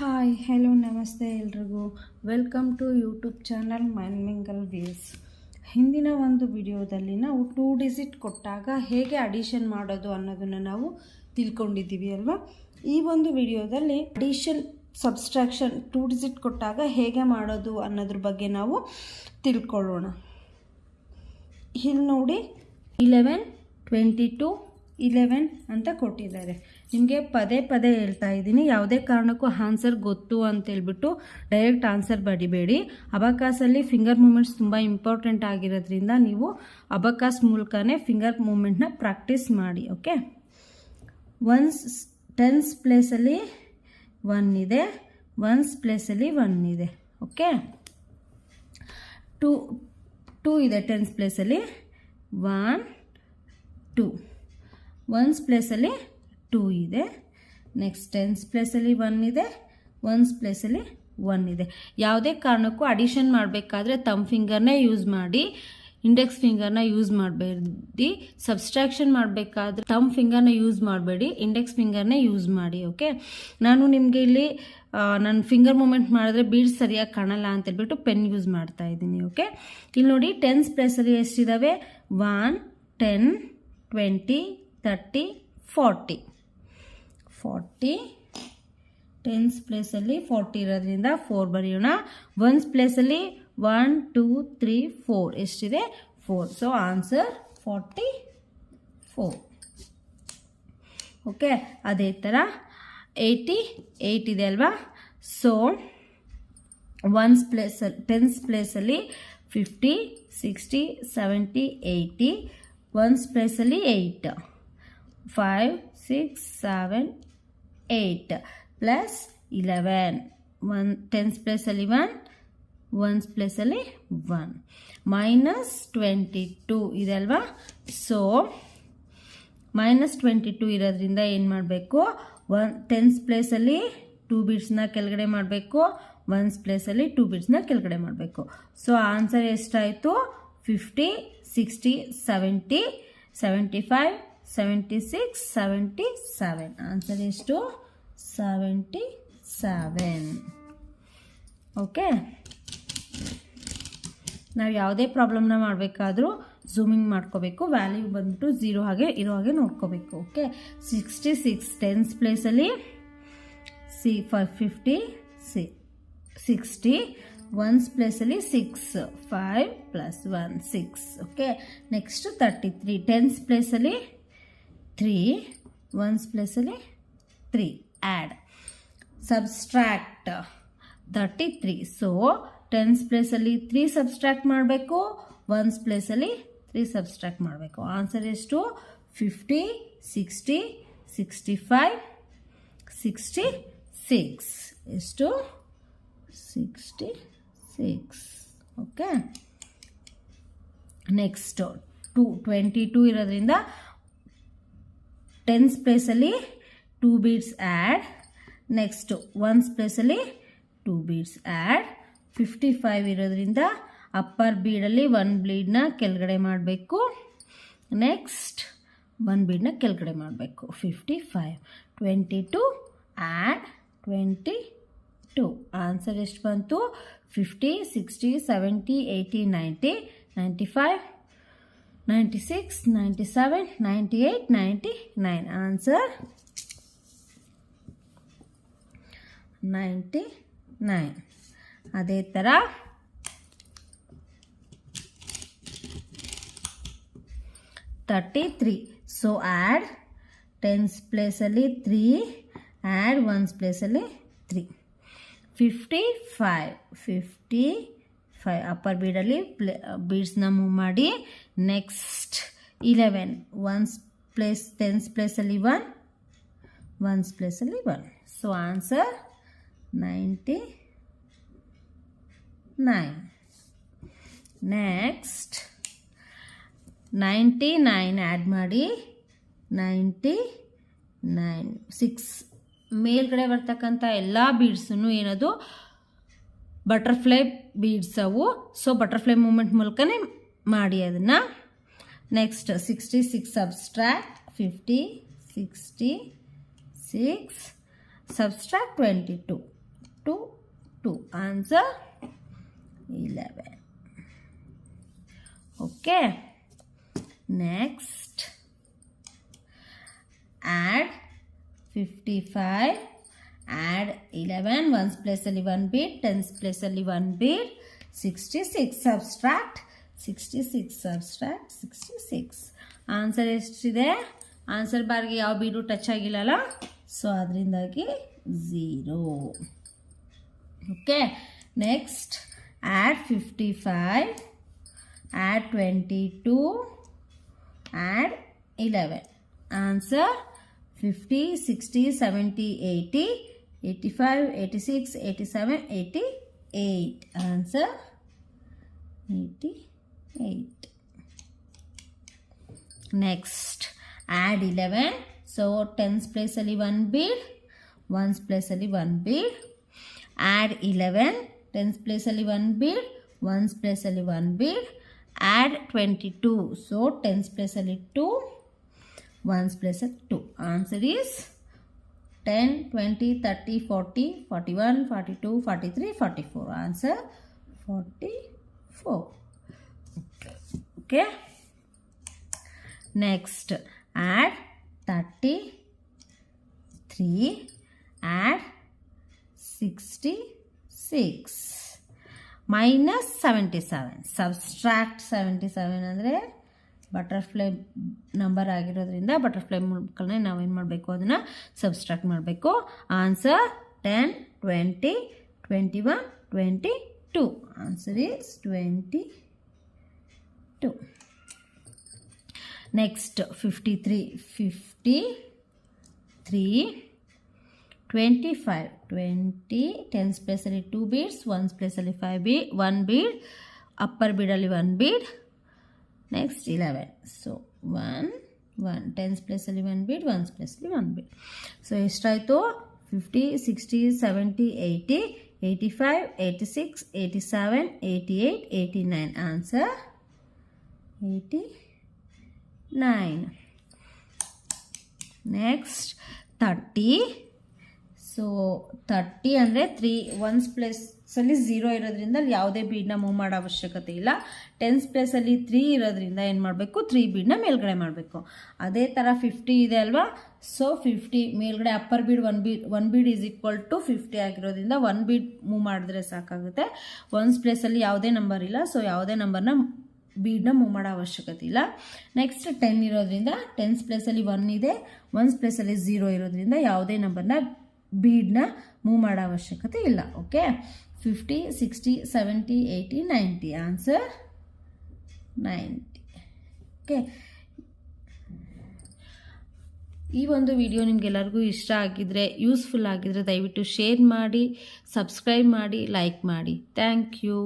Hi hello ನಮಸ್ತೆ ಎಲ್ರಿಗೂ. Welcome to YouTube channel man mingle mingle views ಹಿಂದಿನ ಒಂದು ವಿಡಿಯೋದಲ್ಲಿ ನಾವು ಟೂ ಡಿಜಿಟ್ ಕೊಟ್ಟಾಗ ಹೇಗೆ ಅಡಿಷನ್ ಮಾಡೋದು ಅನ್ನೋದನ್ನು ನಾವು ತಿಳ್ಕೊಂಡಿದ್ದೀವಿ ಅಲ್ವಾ? ಈ ಒಂದು ವಿಡಿಯೋದಲ್ಲಿ ಅಡಿಷನ್ ಸಬ್ಸ್ಟ್ರಾಕ್ಷನ್ ಟೂ ಡಿಜಿಟ್ ಕೊಟ್ಟಾಗ ಹೇಗೆ ಮಾಡೋದು ಅನ್ನೋದ್ರ ಬಗ್ಗೆ ನಾವು ತಿಳ್ಕೊಳ್ಳೋಣ. ಇಲ್ಲಿ ನೋಡಿ ಇಲೆವೆನ್ ಟ್ವೆಂಟಿ ಟು ಇಲೆವೆನ್ ಅಂತ ಕೊಟ್ಟಿದ್ದಾರೆ. ನಿಮಗೆ ಪದೇ ಪದೇ ಹೇಳ್ತಾ ಇದ್ದೀನಿ. ಯಾವುದೇ ಕಾರಣಕ್ಕೂ ಆನ್ಸರ್ ಗೊತ್ತು ಅಂತ ಹೇಳ್ಬಿಟ್ಟು ಡೈರೆಕ್ಟ್ ಆನ್ಸರ್ ಬಡಿಬೇಡಿ ಅಬಕಾಸಲ್ಲಿ ಫಿಂಗರ್ ಮೂಮೆಂಟ್ಸ್ ತುಂಬ ಇಂಪಾರ್ಟೆಂಟ್ ಆಗಿರೋದ್ರಿಂದ ನೀವು ಅಬಕಾಸ್ ಮೂಲಕನೇ ಫಿಂಗರ್ ಮೂಮೆಂಟ್ನ ಪ್ರಾಕ್ಟೀಸ್ ಮಾಡಿ, ಓಕೆ? ಒನ್ಸ್ ಟೆನ್ಸ್ ಪ್ಲೇಸಲ್ಲಿ ಒನ್ ಇದೆ, ಒನ್ಸ್ ಪ್ಲೇಸಲ್ಲಿ ಒನ್ ಇದೆ, ಓಕೆ? ಟೂ ಟೂ ಇದೆ ಟೆನ್ಸ್ ಪ್ಲೇಸಲ್ಲಿ ಒನ್, ಟೂ. ಒನ್ಸ್ ಪ್ಲೇಸಲ್ಲಿ ಟೂ ಇದೆ. ನೆಕ್ಸ್ಟ್ ಟೆನ್ಸ್ ಪ್ಲೇಸಲ್ಲಿ ಒನ್ ಇದೆ. ಒನ್ಸ್ ಪ್ಲೇಸಲ್ಲಿ ಒನ್ ಇದೆ. ಯಾವುದೇ ಕಾರಣಕ್ಕೂ ಅಡಿಷನ್ ಮಾಡಬೇಕಾದ್ರೆ ತಮ್ಮ ಫಿಂಗರ್ನೇ ಯೂಸ್ ಮಾಡಿ ಇಂಡೆಕ್ಸ್ ಫಿಂಗರ್ನ ಯೂಸ್ ಮಾಡಬೇಡಿ. ಸಬ್ಸ್ಟ್ರಾಕ್ಷನ್ ಮಾಡಬೇಕಾದ್ರೆ ತಮ್ಮ ಫಿಂಗರ್ನ ಯೂಸ್ ಮಾಡಬೇಡಿ. ಇಂಡೆಕ್ಸ್ ಫಿಂಗರ್ನೇ ಯೂಸ್ ಮಾಡಿ ಓಕೆ ನಾನು ನಿಮಗೆ ಇಲ್ಲಿ ನನ್ನ ಫಿಂಗರ್ ಮೂಮೆಂಟ್ ಮಾಡಿದ್ರೆ ಬೀಡ್ಸ್ ಸರಿಯಾಗಿ ಕಾಣಲ್ಲ ಅಂತ ಹೇಳ್ಬಿಟ್ಟು ಪೆನ್ ಯೂಸ್ ಮಾಡ್ತಾ ಇದ್ದೀನಿ ಓಕೆ ಇಲ್ಲಿ ನೋಡಿ ಟೆನ್ಸ್ ಪ್ಲೇಸಲ್ಲಿ ಎಷ್ಟಿದ್ದಾವೆ one ten twenty thirty forty forty tens ಪ್ಲೇಸಲ್ಲಿ ಫಾರ್ಟಿ ಇರೋದ್ರಿಂದ ಫೋರ್ ಬರೆಯೋಣ. ಒನ್ಸ್ ಪ್ಲೇಸಲ್ಲಿ ಒನ್ ಟೂ ತ್ರೀ ಫೋರ್ ಎಷ್ಟಿದೆ? Four so answer forty four okay ಅದೇ ಥರ ಏಯ್ಟಿ ಏಯ್ಟ್ ಇದೆ ಅಲ್ವಾ? ಸೊ ಒನ್ಸ್ ಪ್ಲೇಸಲ್ಲಿ ಟೆನ್ಸ್ ಪ್ಲೇಸಲ್ಲಿ fifty sixty seventy eighty ones ಪ್ಲೇಸಲ್ಲಿ eight five six seven eight plus eleven one tens ಪ್ಲೇಸಲ್ಲಿ ಒನ್ ಒನ್ಸ್ ಪ್ಲೇಸಲ್ಲಿ ಒನ್ ಮೈನಸ್ ಟ್ವೆಂಟಿ ಟೂ ಇದೆ ಅಲ್ವಾ ಸೊ ಮೈನಸ್ ಟ್ವೆಂಟಿ ಟೂ ಇರೋದ್ರಿಂದ ಏನು ಮಾಡಬೇಕು? ಒನ್ ಟೆನ್ಸ್ ಪ್ಲೇಸಲ್ಲಿ ಟೂ ಬೀಡ್ಸ್ನ ಕೆಳಗಡೆ ಮಾಡಬೇಕು. ಒನ್ಸ್ ಪ್ಲೇಸಲ್ಲಿ ಟೂ ಬೀಡ್ಸ್ನ ಕೆಳಗಡೆ ಮಾಡಬೇಕು. ಸೊ ಆನ್ಸರ್ ಎಷ್ಟಾಯಿತು? Fifty sixty seventy seventy five seventy six seventy seven answer ಎಷ್ಟು ಸೆವೆಂಟಿ ಸೆವೆನ್ ಓಕೆ ನಾವು ಯಾವುದೇ ಪ್ರಾಬ್ಲಮ್ನ ಮಾಡಬೇಕಾದ್ರೂ ಝೂಮಿಂಗ್ ಮಾಡ್ಕೋಬೇಕು. ವ್ಯಾಲ್ಯೂ ಬಂದ್ಬಿಟ್ಟು ಝೀರೋ ಹಾಗೆ, ಇರೋ ಹಾಗೆ ನೋಡ್ಕೋಬೇಕು. ಓಕೆ ಸಿಕ್ಸ್ಟಿ ಸಿಕ್ಸ್ ಟೆನ್ಸ್ ಪ್ಲೇಸಲ್ಲಿ ಸಿ ಫ ಫಿಫ್ಟಿ ಸಿ ಸಿಕ್ಸ್ಟಿ ಒನ್ಸ್ ಪ್ಲೇಸಲ್ಲಿ six five plus one six okay next thirty three tens ಪ್ಲೇಸಲ್ಲಿ ತ್ರೀ ಒನ್ಸ್ ಪ್ಲೇಸಲ್ಲಿ three add subtract thirty three so tens ಪ್ಲೇಸಲ್ಲಿ ತ್ರೀ ಸಬ್ಸ್ಟ್ರಾಕ್ಟ್ ಮಾಡಬೇಕು ಒನ್ಸ್ ಪ್ಲೇಸಲ್ಲಿ ತ್ರೀ ಸಬ್ಸ್ಟ್ರಾಕ್ಟ್ ಮಾಡಬೇಕು. ಆನ್ಸರ್ ಎಷ್ಟು? Fifty sixty sixty five sixty six ಎಷ್ಟು? Sixty six okay next two twenty two ಇರೋದ್ರಿಂದ tens ಪ್ಲೇಸಲ್ಲಿ two beads add next ones ಪ್ಲೇಸಲ್ಲಿ two beads add fifty five ಇರೋದ್ರಿಂದ ಅಪ್ಪರ್ ಬೀಡಲ್ಲಿ ಒನ್ ಬ್ಲೀಡ್ನ ಕೆಳಗಡೆ ಮಾಡಬೇಕು. ನೆಕ್ಸ್ಟ್ ಒನ್ ಬೀಡ್ನ ಕೆಳಗಡೆ ಮಾಡಬೇಕು. Fifty five twenty two add twenty two answer ಎಷ್ಟು ಬಂತು? Fifty sixty seventy eighty ninety ninety five ninety six ninety seven ninety eight ninety nine answer ninety nine ಅದೇ ಥರ thirty three so add tens ಪ್ಲೇಸಲ್ಲಿ three add ones ಪ್ಲೇಸಲ್ಲಿ three fifty five fifty five upper ಬೀಡಲ್ಲಿ play ಬೀಡ್ಸ್ನ move ಮಾಡಿ next eleven ones place tens ಪ್ಲೇಸಲ್ಲಿ one ones ಪ್ಲೇಸಲ್ಲಿ one so answer ninety nine next ninety nine add ಮಾಡಿ ninety nine six ಮೇಲ್ಗಡೆ ಬರ್ತಕ್ಕಂಥ ಎಲ್ಲ ಬೀಡ್ಸನ್ನು ಏನದು? ಬಟರ್ಫ್ಲೈ ಬೀಡ್ಸ್ ಅವು. ಸೊ ಬಟರ್ಫ್ಲೈ ಮೂಮೆಂಟ್ ಮೂಲಕನೇ ಮಾಡಿ ಅದನ್ನು. Next sixty six subtract fifty sixty six subtract twenty two answer eleven okay next add fifty five add eleven ones ಪ್ಲೇಸಲ್ಲಿ ಒನ್ ಬೀಟ್ ಟೆನ್ಸ್ ಪ್ಲೇಸಲ್ಲಿ one bead sixty six subtract sixty six subtract sixty six answer ಎಷ್ಟಿದೆ answer ಬಾರ್ಗೆ ಯಾವ bead touch ಆಗಿಲ್ಲಲ್ಲ? So ಅದರಿಂದಾಗಿ zero okay next add fifty five add twenty two add eleven answer fifty sixty seventy eighty 85, 86, 87, 88. Answer 88. Next, add 11. So, 10s place only 1 bead, 1s place only 1 bead. Add 11, 10s place only 1 bead, 1s place only 1 bead. Add 22. So, 10s place only 2, 1s place 2. Answer is is ten twenty thirty forty forty one forty two forty three forty four answer forty four okay next add thirty three add sixty six minus seventy seven subtract seventy seven ಅಂದರೆ butterfly number ಆಗಿರೋದ್ರಿಂದ butterfly ಮೂಲಕನೇ ಏನು ಮಾಡಬೇಕು, ಅದನ್ನು subtract ಮಾಡಬೇಕು. Answer ten twenty twenty one twenty two answer is twenty two next fifty three fifty three twenty five twenty tens ಪ್ಲೇಸಲ್ಲಿ two beads ones ಪ್ಲೇಸಲ್ಲಿ five ಬೀ one bead upper ಬೀಡಲ್ಲಿ one bead next eleven so one one tens ಪ್ಲೇಸಲ್ಲಿ one bead ones ಪ್ಲೇಸಲ್ಲಿ one bead so ಎಷ್ಟಾಯಿತು fifty sixty seventy eighty eighty five eighty six eighty seven eighty eight eighty nine answer eighty nine next thirty so thirty ಅಂದರೆ three ones ಪ್ಲೇಸಲ್ಲಿ zero ಇರೋದ್ರಿಂದ ಅಲ್ಲಿ ಯಾವುದೇ ಬೀಡ್ನ move ಮಾಡೋ ಅವಶ್ಯಕತೆ ಇಲ್ಲ. ಟೆನ್ಸ್ ಪ್ಲೇಸಲ್ಲಿ ತ್ರೀ ಇರೋದ್ರಿಂದ ಏನು ಮಾಡಬೇಕು? ತ್ರೀ ಬೀಡ್ನ ಮೇಲ್ಗಡೆ ಮಾಡಬೇಕು. ಅದೇ ಥರ ಫಿಫ್ಟಿ ಇದೆ ಅಲ್ವಾ? ಸೊ ಫಿಫ್ಟಿ ಮೇಲ್ಗಡೆ upper bead one bead one bead is equal to fifty ಆಗಿರೋದ್ರಿಂದ ಒನ್ ಬೀಡ್ ಮೂವ್ ಮಾಡಿದ್ರೆ ಸಾಕಾಗುತ್ತೆ. ಒನ್ಸ್ ಪ್ಲೇಸಲ್ಲಿ ಯಾವುದೇ ನಂಬರ್ ಇಲ್ಲ. ಸೊ ಯಾವುದೇ ನಂಬರ್ನ ಬೀಡ್ನ ಮೂವ್ ಮಾಡೋ ಅವಶ್ಯಕತೆ ಇಲ್ಲ. ನೆಕ್ಸ್ಟ್ ಟೆನ್ ಇರೋದ್ರಿಂದ ಟೆನ್ಸ್ ಪ್ಲೇಸಲ್ಲಿ ಒನ್ ಇದೆ. ಒನ್ಸ್ ಪ್ಲೇಸಲ್ಲಿ ಝೀರೋ ಇರೋದ್ರಿಂದ ಯಾವುದೇ ನಂಬರ್ನ ಬೀಡನ್ನ ಮೂವ್ ಮಾಡೋ ಅವಶ್ಯಕತೆ ಇಲ್ಲ. Okay fifty sixty seventy eighty ninety answer ninety okay ಈ ಒಂದು ವಿಡಿಯೋ ನಿಮಗೆಲ್ಲರಿಗೂ ಇಷ್ಟ ಆಗಿದ್ರೆ ಯೂಸ್ಫುಲ್ ಆಗಿದ್ರೆ ದಯವಿಟ್ಟು ಶೇರ್ ಮಾಡಿ ಸಬ್ಸ್ಕ್ರೈಬ್ ಮಾಡಿ ಲೈಕ್ ಮಾಡಿ. Thank you